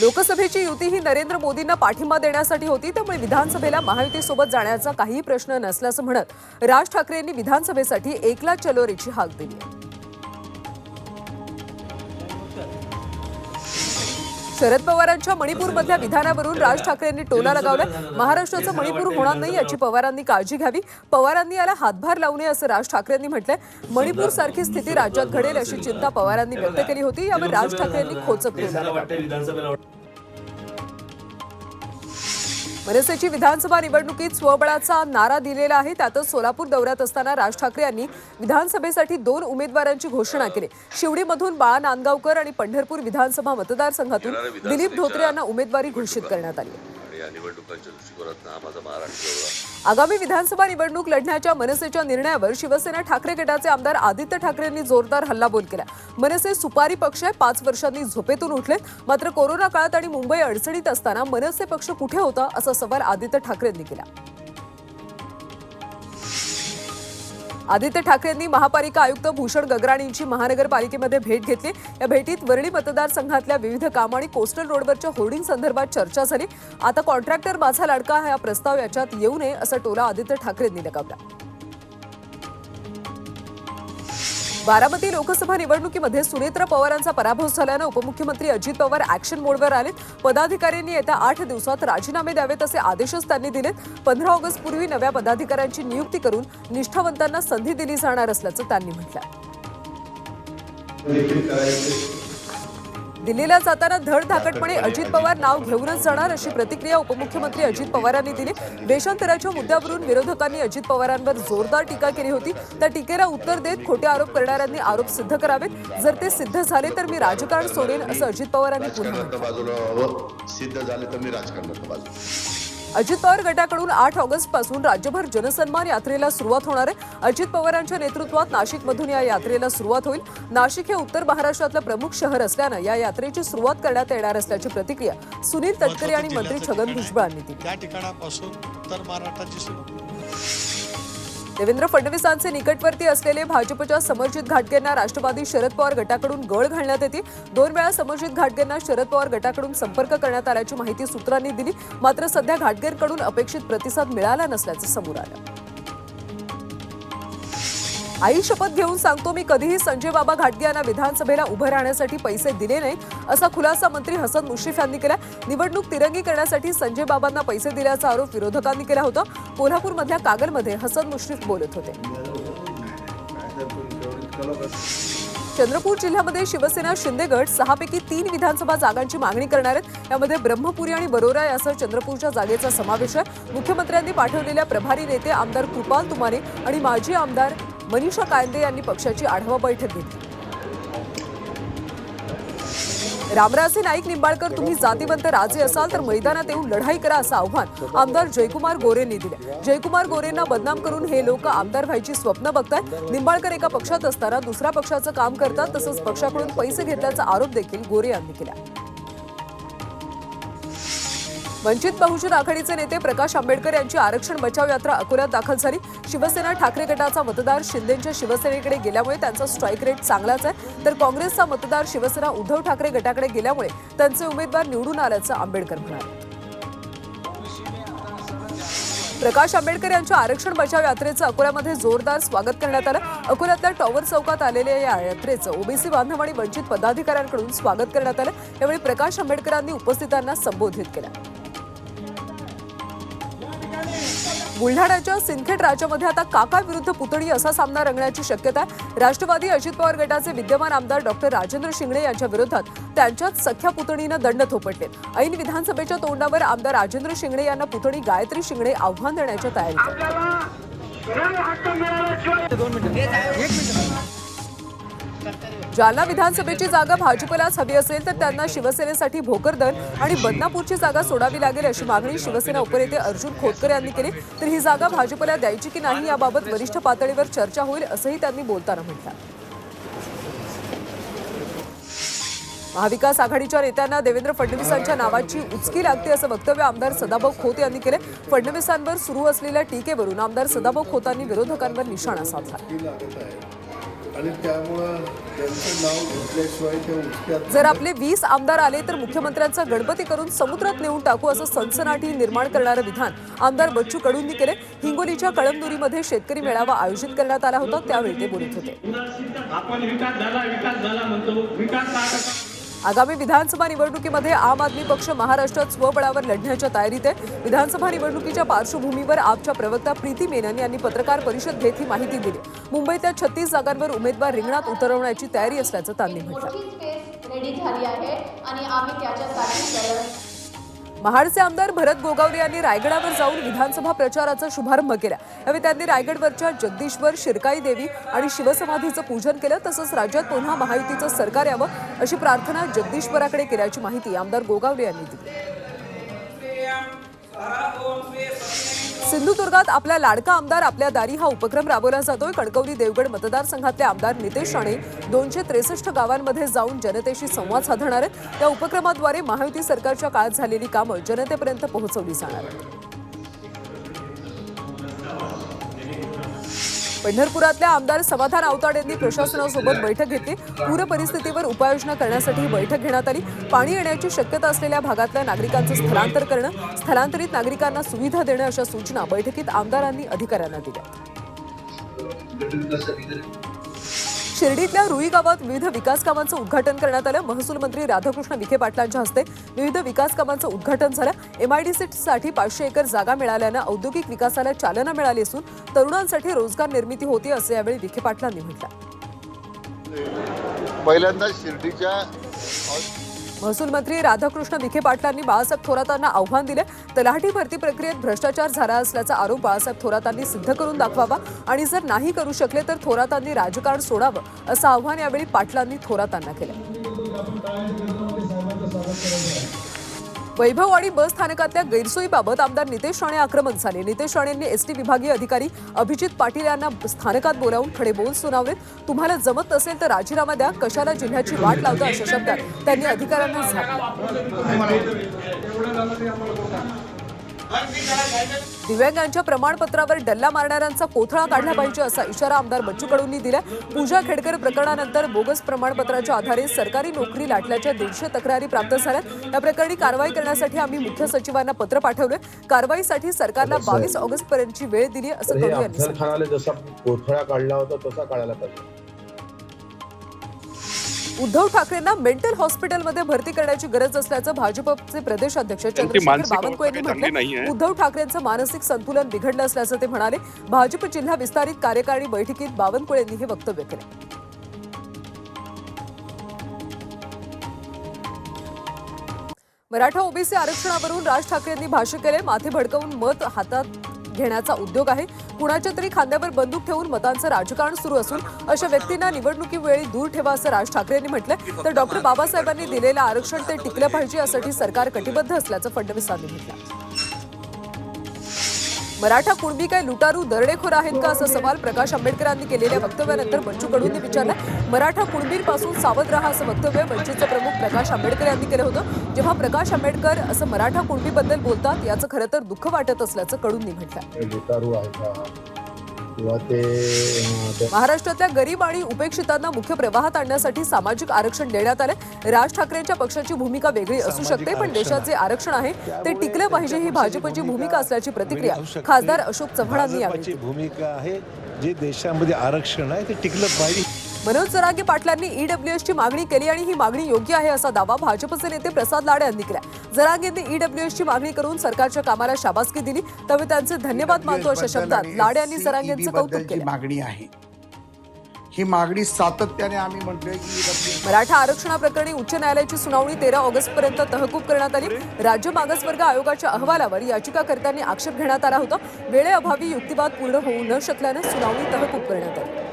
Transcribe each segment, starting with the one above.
लोकसभेची युती ही नरेंद्र मोदींना पाठिंबा देण्यासाठी होती त्यामुळे विधानसभेला महायुतीसोबत जाण्याचा काही प्रश्न नसल्याचं म्हणत राज ठाकरेंनी विधानसभेसाठी एकला चलोरेची हाक दिली शरद पवारांच्या मणिपूरमधल्या विधानावरून राज ठाकरेंनी टोला लगावला महाराष्ट्राचं मणिपूर होणार नाही याची पवारांनी काळजी घ्यावी. पवारांनी याला हातभार लावू नये असं राज ठाकरेंनी म्हटलंय. मणिपूर सारखी स्थिती राज्यात घडेल अशी चिंता पवारांनी व्यक्त केली होती. यावर राज ठाकरेंनी खोचक मनसेची विधानसभा निवडणुकीत स्वबळाचा नारा दिलेला आहे. त्यातच सोलापूर दौऱ्यात असताना राज ठाकरे यांनी विधानसभेसाठी दोन उमेदवारांची घोषणा केली. शिवडीमधून बाळा नांदगावकर आणि पंढरपूर विधानसभा मतदारसंघातून दिलीप धोत्रे यांना उमेदवारी घोषित करण्यात आली. या निवडणुकांच्या दृष्टिकोनातून हा माझा महाराष्ट्र आगामी विधानसभा निवडणूक लढण्याच्या मनसेच्या निर्णयावर शिवसेना ठाकरे गटाचे आमदार आदित्य ठाकरेंनी जोरदार हल्लाबोल केला. मनसे सुपारी पक्ष आहे पाच वर्षांनी झोपेतून उठले मात्र कोरोना काळात आणि मुंबई अडचणीत असताना मनसे पक्ष कुठे होता असा सवाल आदित्य ठाकरेंनी केला. आदित्य ठाकरेंनी महापालिका आयुक्त भूषण गगराणींची महानगरपालिकेमध्ये भेट घेतली. या भेटीत वरळी मतदारसंघातल्या विविध कामं आणि कोस्टल रोडवरच्या होर्डिंग संदर्भात चर्चा झाली. आता कॉन्ट्रॅक्टर माझा लाडका हा प्रस्ताव याच्यात येऊ नये असा टोला आदित्य ठाकरेंनी लगावला बारामती लोकसभा निवडणुकीमध्ये सुनेत्र पवारांचा पराभव झाल्यानं उपमुख्यमंत्री अजित पवार ऍक्शन मोडवर आलेत. पदाधिकाऱ्यांनी येत्या आठ दिवसात राजीनामे द्यावेत असे आदेशच त्यांनी दिलेत. पंधरा ऑगस्टपूर्वी नव्या पदाधिकाऱ्यांची नियुक्ती करून निष्ठावंतांना संधी दिली जाणार असल्याचं त्यांनी म्हटलं दिल्लीला जाताना धडधाकटपणे अजित पवार नाव घेऊनच जाणार अशी प्रतिक्रिया उपमुख्यमंत्री अजित पवारांनी दिली. देशांतराच्या मुद्द्यावरून विरोधकांनी अजित पवारांवर जोरदार टीका केली होती. त्या टीकेला उत्तर देत खोटे आरोप करणाऱ्यांनी आरोप सिद्ध करावेत. जर ते सिद्ध झाले तर मी राजकारण सोडेन असं अजित पवारांनी पुन्हा बाजूला सिद्ध झाले तर मी राजकारणात बाजू अजित पवार गटाकडून आठ ऑगस्टपासून राज्यभर जनसन्मान यात्रेला सुरुवात होणार आहे. अजित पवारांच्या नेतृत्वात नाशिकमधून या यात्रेला सुरुवात होईल. नाशिक हे उत्तर महाराष्ट्रातलं प्रमुख शहर असल्यानं या यात्रेची सुरुवात करण्यात येणार असल्याची प्रतिक्रिया सुनील तटकरे आणि मंत्री छगन भुजबळ यांनी दिली. देवेंद्र फडणवीसांचे निकटवर्ती असलेले भाजपच्या समर्जित घाटगेंना राष्ट्रवादी शरद पवार गटाकडून गळ घालण्यात येते दोन वेळा समरजित घाटगेंना शरद पवार गटाकडून संपर्क करण्यात आल्याची माहिती सूत्रांनी दिली. मात्र सध्या घाटगेंकडून अपेक्षित प्रतिसाद मिळाला नसल्याचं समोर आलं. आई शपथ घेऊन सांगतो मी कधीही संजय बाबा घाटगे यांना विधानसभेला उभं राहण्यासाठी पैसे दिले नाहीत असा खुलासा मंत्री हसन मुश्रीफ यांनी केला. निवडणूक तिरंगी करण्यासाठी संजय बाबांना पैसे दिल्याचा आरोप विरोधकांनी केला होता. कोल्हापूरमधल्या कागलमध्ये हसन मुश्रीफ बोलत होते. चंद्रपूर जिल्ह्यामध्ये शिवसेना शिंदेगड सहापैकी तीन विधानसभा जागांची मागणी करणार आहेत. यामध्ये ब्रह्मपुरी आणि बरोरा यासह चंद्रपूरच्या जागेचा समावेश आहे. मुख्यमंत्र्यांनी पाठवलेल्या प्रभारी नेते आमदार कृपाल तुमाने आणि माजी आमदार मनीषा कायंदे यांनी पक्षाची आढावा बैठक घेतली. रामराजे नाईक निंबाळकर तुम्ही जातीवंत राजे असाल तर मैदानात येऊन लढाई करा असं आव्हान आमदार जयकुमार गोरेंनी दिले. जयकुमार गोरेंना बदनाम करून हे लोक आमदार व्हायची स्वप्न बघतात निंबाळकर एका पक्षात असताना दुसऱ्या पक्षाचं काम करतात तसंच पक्षाकडून पैसे घेतल्याचा आरोप देखील गोरे यांनी केला. वंचित बहुजन आघाडीचे नेते प्रकाश आंबेडकर यांची आरक्षण बचाव यात्रा अकोल्यात दाखल झाली. शिवसेना ठाकरे गटाचा मतदार शिंदेच्या शिवसेनेकडे गेल्यामुळे त्यांचा स्ट्राईक रेट चांगलाच आहे. तर काँग्रेसचा मतदार शिवसेना उद्धव ठाकरे गटाकडे गेल्यामुळे त्यांचे उमेदवार निवडून आल्याचं आंबेडकर म्हणाले. प्रकाश आंबेडकर यांच्या आरक्षण बचाव यात्रेचं अकोल्यामध्ये जोरदार स्वागत करण्यात आलं. अकोल्यातल्या टॉवर चौकात आलेल्या या यात्रेचं ओबीसी बांधव आणि वंचित पदाधिकाऱ्यांकडून स्वागत करण्यात आलं. यावेळी प्रकाश आंबेडकरांनी उपस्थितांना संबोधित केलं. बुलढाण्याच्या सिंदखेड राज्यामध्ये आता काका विरुद्ध पुतळी असा सामना रंगण्याची शक्यता आहे. राष्ट्रवादी अजित पवार गटाचे विद्यमान आमदार डॉक्टर राजेंद्र शिंगणे यांच्या विरोधात त्यांच्याच सख्या पुतणीनं दंड थोपटले. ऐन विधानसभेच्या तोंडावर आमदार राजेंद्र शिंगणे यांना पुतणी गायत्री शिंगणे आव्हान देण्याच्या तयारीत. जालना विधानसभेची जागा भाजपलाच हवी असेल तर त्यांना शिवसेनेसाठी भोकरदन आणि बदनापूरची जागा सोडावी लागेल अशी मागणी शिवसेना उपनेते अर्जुन खोतकर यांनी केली. तर ही जागा भाजपला द्यायची की नाही याबाबत वरिष्ठ पातळीवर चर्चा होईल असंही त्यांनी बोलताना म्हटलं. महाविकास आघाडीच्या नेत्यांना देवेंद्र फडणवीसांच्या नावाची उचकी लागते असं वक्तव्य आमदार सदाभाऊ खोत यांनी केले. फडणवीसांवर सुरू असलेल्या टीकेवरून आमदार सदाभाऊ खोतांनी विरोधकांवर निशाणा साधला. आणि त्यामुळं त्यांचं नाव घेतल्याशिवाय ते उचक्यात जर आपले वीस आमदार आले तर मुख्यमंत्र्यांचा गणपती करून समुद्रात नेऊन टाकू असं सनसनाटी निर्माण करणारं विधान आमदार बच्चू कडूंनी केले. हिंगोलीच्या कळमनुरीमध्ये शेतकरी मेळावा आयोजित करण्यात आला होता त्यावेळी ते बोलत होते. आगामी विधानसभा निवडणुकीमध्ये आम आदमी पक्ष महाराष्ट्रात स्वबळावर लढण्याच्या तयारीत आहे. विधानसभा निवडणुकीच्या पार्श्वभूमीवर आपच्या प्रवक्ता प्रीती मेनन यांनी पत्रकार परिषद घेत ही माहिती दिली. मुंबईतल्या छत्तीस जागांवर उमेदवार रिंगणात उतरवण्याची तयारी असल्याचं त्यांनी म्हटलं. महाडचे आमदार भरत गोगावले यांनी रायगडावर जाऊन विधानसभा प्रचाराचा शुभारंभ केला. यावेळी त्यांनी रायगडवरच्या जगदीश्वर शिरकाई देवी आणि शिवसमाधीचं पूजन केलं तसंच राज्यात पुन्हा महायुतीचं सरकार यावं अशी प्रार्थना जगदीश्वराकडे केल्याची माहिती आमदार गोगावले यांनी दिली. सिंधुदुर्गात आपल्या लाडका आमदार आपल्या दारी हा उपक्रम राबवला जातोय. कणकवली देवगड मतदारसंघातले आमदार नितेश राणे दोनशे त्रेसष्ट गावांमध्ये जाऊन जनतेशी संवाद साधणार आहेत. त्या उपक्रमाद्वारे महायुती सरकारच्या काळात झालेली कामं जनतेपर्यंत पोहोचवली जाणार आहेत. पंढरपुरातल्या आमदार समाधान आवताड यांनी प्रशासनासोबत बैठक घेतली. पूर परिस्थितीवर उपाययोजना करण्यासाठी ही बैठक घेण्यात आली. पाणी येण्याची शक्यता असलेल्या भागातल्या नागरिकांचं स्थलांतर करणं स्थलांतरित नागरिकांना सुविधा देणं अशा सूचना बैठकीत आमदारांनी अधिकाऱ्यांना दिल्या. शिर्डीतल्या रुई गावात विविध विकास कामांचं उद्घाटन करण्यात आलं. महसूल मंत्री राधाकृष्ण विखे पाटलांच्या हस्ते विविध विकास कामांचं उद्घाटन झालं. एमआयडीसीसाठी पाचशे एकर जागा मिळाल्यानं औद्योगिक विकासाला चालना मिळाली असून तरुणांसाठी रोजगार निर्मिती होती असं यावेळी विखे पाटलांनी म्हटलं. पहिल्यांदा शिर्डीच्या महसूल मंत्री राधाकृष्ण विखे पाटलांनी बाळासाहेब थोरातांना आव्हान दिले. तलाठी भरती प्रक्रियेत भ्रष्टाचार झाला असल्याचा आरोप बाळासाहेब थोरातांनी सिद्ध करून दाखवावा आणि जर नाही करू शकले तर थोरातांनी राजकारण सोडावं असं आव्हान यावेळी पाटलांनी थोरातांना केलं. वैभववाडी बस स्थानकातल्या गैरसोयीबाबत आमदार नितेश राणे आक्रमक झाले. नितेश राणेंनी एसटी विभागीय अधिकारी अभिजित पाटील यांना स्थानकात बोलावून खडे बोल सुनावलेत. तुम्हाला जमत नसेल तर राजीनामा द्या. कशाला जिल्ह्याची वाट लावता अशा शब्दात त्यांनी अधिकाऱ्यांना झाला दिव्यांगांच्या प्रमाणपत्रावर डल्ला मारणाऱ्यांचा कोथळा काढला पाहिजे असा इशारा आमदार बच्चू कडूंनी दिला पूजा खेडकर प्रकरणानंतर बोगस प्रमाणपत्राच्या आधारे सरकारी नोकरी लाटल्याच्या दीडशे तक्रारी प्राप्त झाल्यात. या प्रकरणी कारवाई करण्यासाठी आम्ही मुख्य सचिवांना पत्र पाठवलंय. कारवाईसाठी सरकारला बावीस ऑगस्ट पर्यंतची वेळ दिली असं कडू यांनी कोथळा काढला होता तसा काढायला पाहिजे. उद्धव ठाकरेंना मेंटल हॉस्पिटलमध्ये भरती करण्याची गरज असल्याचं भाजपचे प्रदेशाध्यक्ष चंद्रशेखर बावनकुळे यांनी म्हटलं. उद्धव ठाकरेंचं मानसिक संतुलन बिघडलं असल्याचं ते म्हणाले. भाजप जिल्हा विस्तारित कार्यकारिणी बैठकीत बावनकुळे यांनी हे वक्तव्य केलं. मराठा ओबीसी आरक्षणावरून राज ठाकरेंनी भाष्य केले माथे भडकवून मत हातात घेण्याचा उद्योग आहे. कुणाच्या तरी खांद्यावर बंदूक ठेवून मतांचं राजकारण सुरू असून अशा व्यक्तींना निवडणुकीवेळी दूर ठेवा असं राज ठाकरेंनी म्हटलंय. तर डॉक्टर बाबासाहेबांनी दिलेलं आरक्षण ते टिकलं पाहिजे यासाठी सरकार कटिबद्ध असल्याचं फडणवीसांनी म्हटलं मराठा कुणबी काय लुटारू दरडेखोर आहेत का असा सवाल प्रकाश आंबेडकरांनी केलेल्या वक्तव्यानंतर बच्चू कडूंनी विचारला. मराठा कुणबींपासून सावध राहा असं वक्तव्य वंचितचे प्रमुख प्रकाश आंबेडकर यांनी केलं होतं. जेव्हा प्रकाश आंबेडकर असं मराठा कुणबीबद्दल बोलतात याचं खरं तर दुःख वाटत असल्याचं कडूंनी म्हटलं लुटारू आहे का? किंवा ते महाराष्ट्रातल्या गरीब आणि उपेक्षितांना मुख्य प्रवाहात आणण्यासाठी सामाजिक आरक्षण देण्यात आलं राज ठाकरेंच्या पक्षाची भूमिका वेगळी असू शकते पण देशात जे आरक्षण आहे. ते टिकलं पाहिजे ही भाजपची भूमिका असल्याची प्रतिक्रिया खासदार अशोक चव्हाणांनी यावेळी. भूमिका आहे जे देशामध्ये आरक्षण आहे ते टिकलं पाहिजे. मनोज जरांगे पाटलांनी ईडब्ल्यूएसची मागणी केली आणि ही मागणी योग्य आहे असा दावा भाजपचे नेते प्रसाद लाडे यांनी केला जरांगेंनी ईडब्ल्यूएसची मागणी करून सरकारच्या कामाला शाबासकी दिली त्यामुळे त्यांचे धन्यवाद मानतो अशा शब्दात लाडे यांनी जरांगेंचं कौतुक बद्दलची केलं. मागणी आहे. ही मागणी सातत्याने आम्ही म्हणतोय की मराठा आरक्षणाप्रकरणी उच्च न्यायालयाची सुनावणी तेरा ऑगस्ट पर्यंत तहकूब करण्यात आली. राज्य मागासवर्ग आयोगाच्या अहवालावर याचिकाकर्त्यांनी आक्षेप घेण्यात आला होता. वेळेअभावी युक्तिवाद पूर्ण होऊ न शकल्यानं सुनावणी तहकूब करण्यात आली.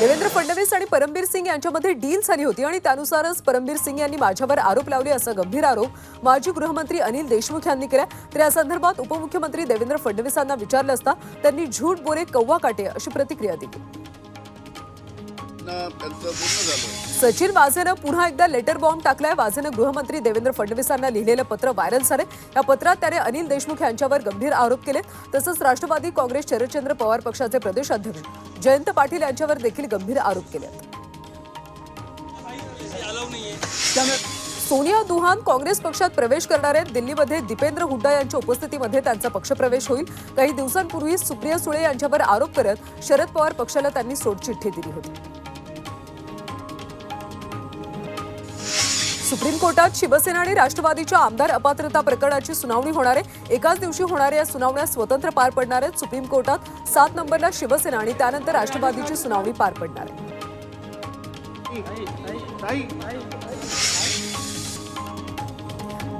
देवेंद्र फडणवीस आणि परमबीर सिंग यांच्यामध्ये डील झाली होती आणि त्यानुसारच परमबीर सिंग यांनी माझ्यावर आरोप लावले असा गंभीर आरोप माजी गृहमंत्री अनिल देशमुख यांनी केला. तर या संदर्भात उपमुख्यमंत्री देवेंद्र फडणवीसांना विचारलं असता त्यांनी झूट बोरे कव्वा काटे अशी प्रतिक्रिया दिली. सचिन वाझेनं पुन्हा एकदा लेटर बॉम्ब टाकलाय. वाझेनं गृहमंत्री देवेंद्र फडणवीसांना लिहिलेलं पत्र व्हायरल झालं या पत्रात त्याने अनिल देशमुख यांच्यावर गंभीर आरोप केले तसंच राष्ट्रवादी काँग्रेस शरदचंद्र पवार पक्षाचे प्रदेशाध्यक्ष जयंत पाटील यांच्यावर देखील गंभीर आरोप केले सोनिया दुहान काँग्रेस पक्षात प्रवेश करणार आहेत. दिल्लीमध्ये दीपेंद्र हुड्डा यांच्या उपस्थितीमध्ये त्यांचा पक्षप्रवेश होईल. काही दिवसांपूर्वी सुप्रिया सुळे यांच्यावर आरोप करत शरद पवार पक्षाला त्यांनी सोडचिठ्ठी दिली होती. सुप्रीम कोर्टात शिवसेना आणि राष्ट्रवादीच्या आमदार अपात्रता प्रकरणाची सुनावणी होणार आहे. एकाच दिवशी होणाऱ्या या सुनावण्या स्वतंत्र पार पडणार आहेत. सुप्रीम कोर्टात सात नंबरला शिवसेना आणि त्यानंतर राष्ट्रवादीची सुनावणी पार पडणार आहे.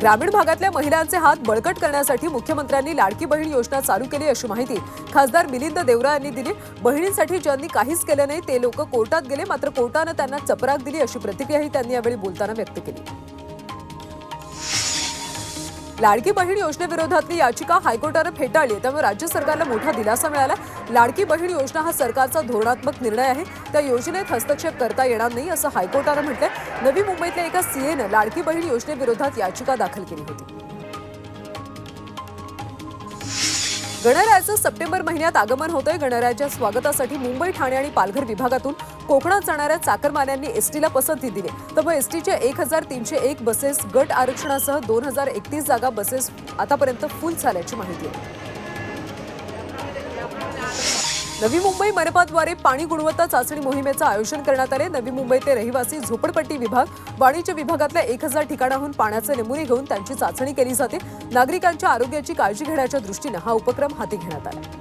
ग्रामीण भागातल्या महिलांचे हात बळकट करण्यासाठी मुख्यमंत्र्यांनी लाडकी बहीण योजना चालू केली अशी माहिती खासदार मिलिंद देवरा यांनी दिली. बहिणींसाठी ज्यांनी काहीच केलं नाही ते लोक कोर्टात गेले मात्र कोर्टानं त्यांना चपराक दिली अशी प्रतिक्रियाही त्यांनी यावेळी बोलताना व्यक्त केली. लाडकी बहीण योजनेविरोधातली याचिका हायकोर्टानं फेटाळली त्यामुळे राज्य सरकारला मोठा दिलासा मिळाला. लाडकी बहीण योजना हा सरकारचा धोरणात्मक निर्णय आहे. त्या योजनेत हस्तक्षेप करता येणार नाही असं हायकोर्टानं म्हटलंय. नवी मुंबईतल्या एका सीएनं लाडकी बहीण योजनेविरोधात याचिका दाखल केली होती. गणरायाचं सप्टेंबर महिन्यात आगमन होतंय. गणरायाच्या स्वागतासाठी मुंबई ठाणे आणि पालघर विभागातून कोकणात जाणाऱ्या चाकरमान्यांनी एसटीला पसंती दिली. तर मग एसटीच्या एक हजार तीनशे एक बसेस गट आरक्षणासह दोन हजार एकतीस जागा बसेस आतापर्यंत फुल झाल्याची माहिती आहे. नवी मुंबई मनपाद्वारे पाणी गुणवत्ता चाचणी मोहिमेचं आयोजन करण्यात आले. नवी मुंबईचे रहिवासी झोपडपट्टी विभाग वाणिज्य विभागातल्या एक हजार ठिकाणाहून पाण्याचे नमुने घेऊन त्यांची चाचणी केली जाते. नागरिकांच्या आरोग्याची काळजी घेण्याच्या दृष्टीनं हा उपक्रम हाती घेण्यात आला.